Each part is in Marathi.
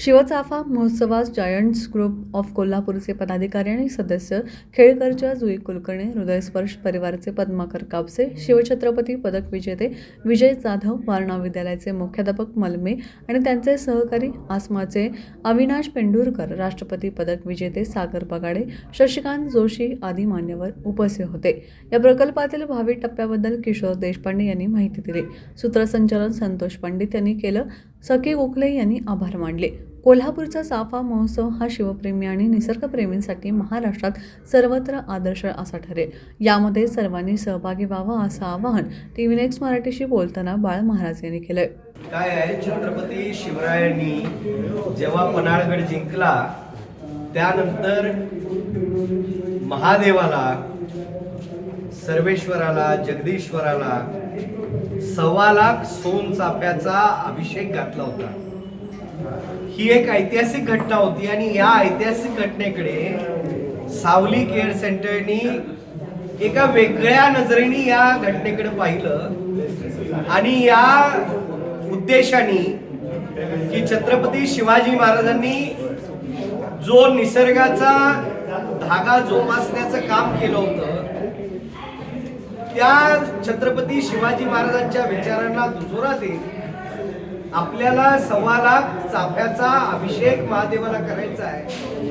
शिवचाफा महोत्सवास जायंट्स ग्रुप ऑफ कोल्हापूरचे पदाधिकारी आणि सदस्य खेळकरच्या जुई कुलकर्णी हृदयस्पर्श परिवारचे पद्माकर कापसे शिवछत्रपती पदक विजेते विजय जाधव वारणा विद्यालयाचे मुख्याध्यापक मलमे आणि त्यांचे सहकारी आसमाचे अविनाश पेंडुरकर राष्ट्रपती पदक विजेते सागर बगाडे शशिकांत जोशी आदी मान्यवर उपस्थित होते. या प्रकल्पातील भावी टप्प्याबद्दल किशोर देशपांडे यांनी माहिती दिली. सूत्रसंचालन संतोष पंडित यांनी केलं. सखी गोखले यांनी आभार मानले. कोल्हापूरचा चाफा महोत्सव हा शिवप्रेमी आणि निसर्गप्रेमींसाठी महाराष्ट्रात सर्वत्र आदर्श असा ठरेल. यामध्ये सर्वांनी सहभागी व्हावं असं आवाहन टी व्ही नेक्स्ट मराठीशी बोलताना बाळ महाराज यांनी केलंय. काय आहे? छत्रपती शिवरायांनी जेव्हा पन्हाळगड जिंकला त्यानंतर महादेवाला सर्वेश्वराला जगदीश्वराला सव्वा लाख सोन चाफ्याचा अभिषेक घातला होता. ही एक ऐतिहासिक घटना होती आणि या ऐतिहासिक घटनेकडे सावली केअर सेंटरनी एका वेगळ्या नजरेने या घटनेकडे पाहिलं. आणि या उद्देशाने की छत्रपती शिवाजी महाराजांनी जो निसर्गाचा धागा जोपासण्याचं काम केलं होतं त्या छत्रपती शिवाजी महाराजांच्या विचारांना दुजोरा देत आपल्याला सव्वा लाख चाफ्याचा अभिषेक महादेवाला करायचा आहे.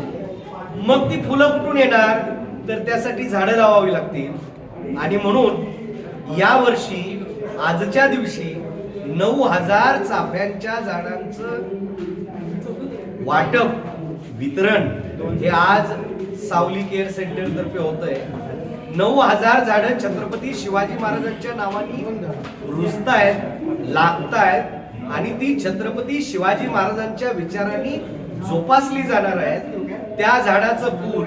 मग ती फुलं कुठून येणार? तर त्यासाठी झाडं लावावी लागतील. आणि म्हणून या वर्षी आजच्या दिवशी नऊ हजार चाफ्यांच्या झाडांचं वाटप वितरण हे आज सावली केअर सेंटर तर्फे होत आहे नऊ हजार झाडं छत्रपती शिवाजी महाराजांच्या नावाने रुजतायत लागतायत. आणि ती छत्रपती शिवाजी महाराजांच्या विचारांनी जोपासली जाणार आहेत त्या झाडाचं फूल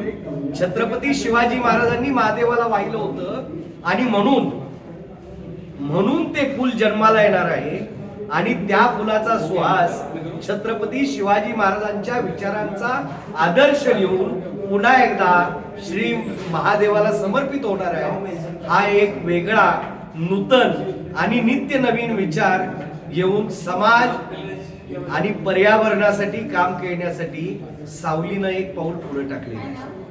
छत्रपती शिवाजी महाराजांनी महादेवाला वाहिलं होतं. आणि म्हणून म्हणून ते फूल जन्माला येणार आहे. आणि त्या फुलाचा सुहास छत्रपती शिवाजी महाराजांच्या विचारांचा आदर्श घेऊन पुन्हा एकदा श्री महादेवाला समर्पित होणार आहे. हा एक वेगळा नूतन आणि नित्य नवीन विचार घेऊन समाज आणि पर्यावरणासाठी काम करण्यासाठी सावलीनं एक पाऊल पुढे टाकले